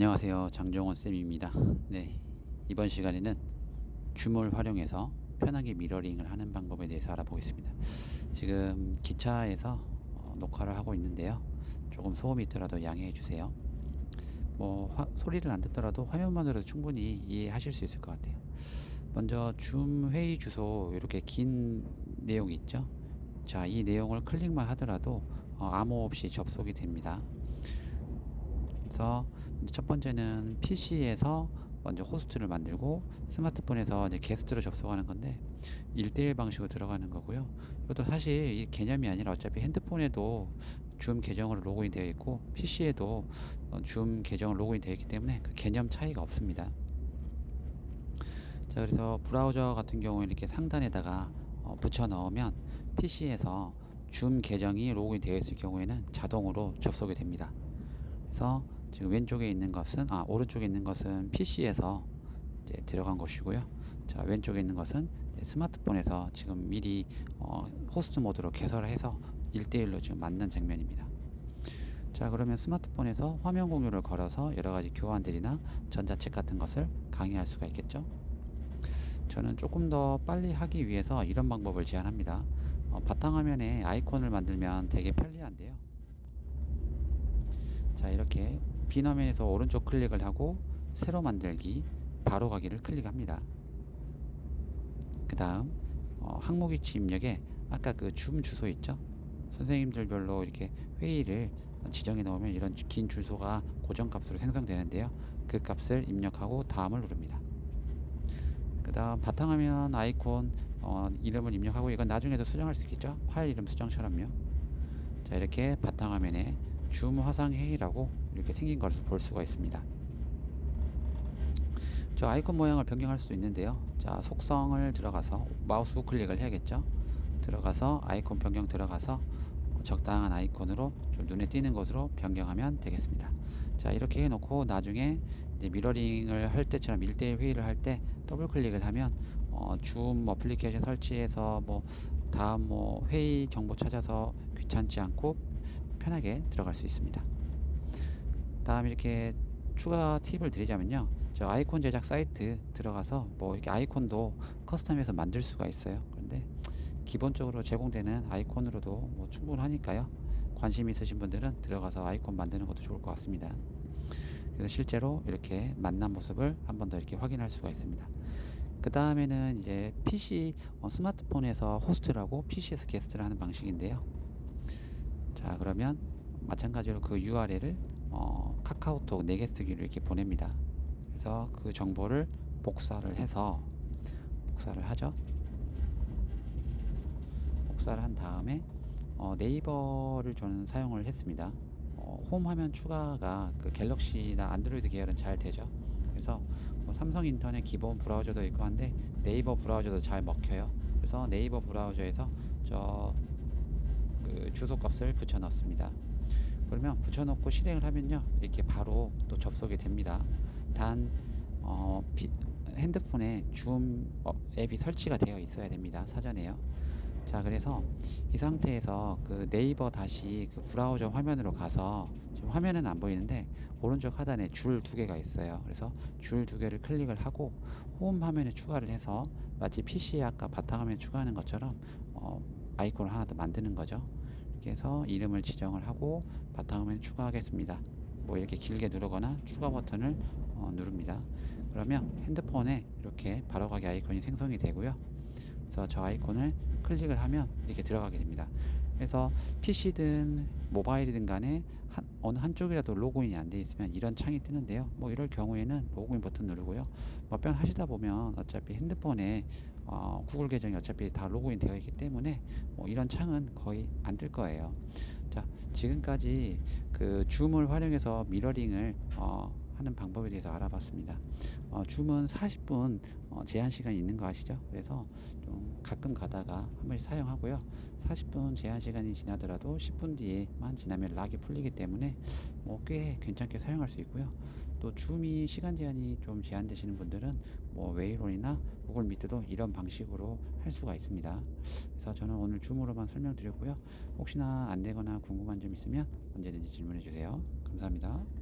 안녕하세요. 장정원 쌤입니다. 네. 이번 시간에는 줌을 활용해서 편하게 미러링을 하는 방법에 대해서 알아보겠습니다. 지금 기차에서 어, 녹화를 하고 있는데요. 조금 소음이 있더라도 양해해 주세요. 뭐 화- 소리를 안 듣더라도 화면만으로도 충분히 이해하실 수 있을 것 같아요. 먼저 줌 회의 주소 이렇게 긴 내용이 있죠. 자, 이 내용을 클릭만 하더라도 어, 암호 없이 접속이 됩니다. 그래서 첫 번째는 PC에서 먼저 호스트를 만들고 스마트폰에서 이제 게스트로 접속하는 건데 1대1 방식으로 들어가는 거고요. 이것도 사실 이 개념이 아니라 어차피 핸드폰에도 줌 계정으로 로그인 되어 있고 PC에도 어, 줌 계정으로 로그인 되어 있기 때문에 그 개념 차이가 없습니다. 자, 그래서 브라우저 같은 경우에 이렇게 상단에다가 어, 붙여 넣으면 PC에서 줌 계정이 로그인 되어 있을 경우에는 자동으로 접속이 됩니다. 그래서 지금 왼쪽에 있는 것은 아 오른쪽에 있는 것은 PC에서 이제 들어간 것이고요. 자 왼쪽에 있는 것은 스마트폰에서 지금 미리 어, 호스트 모드로 개설을 해서 1대1로 지금 만난 장면입니다. 자 그러면 스마트폰에서 화면 공유를 걸어서 여러 가지 교환들이나 전자책 같은 것을 강의할 수가 있겠죠. 저는 조금 더 빨리 하기 위해서 이런 방법을 제안합니다. 어, 바탕화면에 아이콘을 만들면 되게 편리한데요. 자 이렇게 빈 화면에서 오른쪽 클릭을 하고 새로 만들기 바로 가기를 클릭합니다. 그 다음 어, 항목 위치 입력에 아까 그 줌 주소 있죠? 선생님들별로 이렇게 회의를 지정해 놓으면 이런 긴 주소가 고정값으로 생성되는데요. 그 값을 입력하고 다음을 누릅니다. 그 다음 바탕화면 아이콘 어, 이름을 입력하고 이건 나중에도 수정할 수 있겠죠? 파일 이름 수정처럼요. 자 이렇게 바탕화면에 줌 화상 회의라고 이렇게 생긴 것을 볼 수가 있습니다. 저 아이콘 모양을 변경할 수도 있는데요. 자, 속성을 들어가서 마우스 우클릭을 해야겠죠. 들어가서 아이콘 변경 들어가서 적당한 아이콘으로 좀 눈에 띄는 것으로 변경하면 되겠습니다. 자, 이렇게 해놓고 나중에 미러링을 할 때처럼 1대1 회의를 할 때 더블 클릭을 하면 어, 줌 어플리케이션 설치해서 뭐 다음 뭐 회의 정보 찾아서 귀찮지 않고 편하게 들어갈 수 있습니다. 다음 이렇게 추가 팁을 드리자면요. 저 아이콘 제작 사이트 들어가서 뭐 이렇게 아이콘도 커스텀해서 만들 수가 있어요. 그런데 기본적으로 제공되는 아이콘으로도 뭐 충분하니까요. 관심 있으신 분들은 들어가서 아이콘 만드는 것도 좋을 것 같습니다. 그래서 실제로 이렇게 만난 모습을 한 번 더 이렇게 확인할 수가 있습니다. 그 다음에는 이제 PC 어, 스마트폰에서 호스트를 하고 PC에서 게스트를 하는 방식인데요. 자 그러면 마찬가지로 그 URL을 어, 카카오톡 네게스트기로 이렇게 보냅니다. 그래서 그 정보를 복사를 해서 복사를 하죠. 복사를 한 다음에 어, 네이버를 저는 사용을 했습니다. 어, 홈 화면 추가가 그 갤럭시나 안드로이드 계열은 잘 되죠. 그래서 뭐 삼성 인터넷 기본 브라우저도 있고 한데 네이버 브라우저도 잘 먹혀요. 그래서 네이버 브라우저에서 저 그 주소 값을 붙여 넣습니다. 그러면 붙여놓고 실행을 하면요 이렇게 바로 또 접속이 됩니다. 단 어, 피, 핸드폰에 줌 어, 앱이 설치가 되어 있어야 됩니다. 사전에요. 자 그래서 이 상태에서 그 네이버 다시 그 브라우저 화면으로 가서 지금 화면은 안 보이는데 오른쪽 하단에 줄 두 개가 있어요. 그래서 줄 두 개를 클릭을 하고 홈 화면에 추가를 해서 마치 PC에 아까 바탕화면에 추가하는 것처럼 어, 아이콘을 하나 더 만드는 거죠. 이렇게 해서 이름을 지정을 하고 바탕화면에 추가하겠습니다. 뭐 이렇게 길게 누르거나 추가 버튼을 어, 누릅니다. 그러면 핸드폰에 이렇게 바로가기 아이콘이 생성이 되고요. 그래서 저 아이콘을 클릭을 하면 이렇게 들어가게 됩니다. 그래서 PC든 모바일이든 간에 한, 어느 한쪽이라도 로그인이 안 돼 있으면 이런 창이 뜨는데요. 뭐 이럴 경우에는 로그인 버튼 누르고요. 몇 번 하시다 보면 어차피 핸드폰에 어, 구글 계정이 어차피 다 로그인 되어 있기 때문에 뭐 이런 창은 거의 안 뜰 거예요. 자, 지금까지 그 줌을 활용해서 미러링을 어, 하는 방법에 대해서 알아봤습니다. 어, 줌은 40분 어, 제한 시간이 있는 거 아시죠? 그래서 좀 가끔 가다가 한 번씩 사용하고요. 40분 제한 시간이 지나더라도 10분 뒤에만 지나면 락이 풀리기 때문에 뭐 꽤 괜찮게 사용할 수 있고요. 또 줌이 시간 제한이 좀 제한되시는 분들은 뭐 웨이론이나 구글 미트도 이런 방식으로 할 수가 있습니다. 그래서 저는 오늘 줌으로만 설명드렸고요. 혹시나 안 되거나 궁금한 점 있으면 언제든지 질문해 주세요. 감사합니다.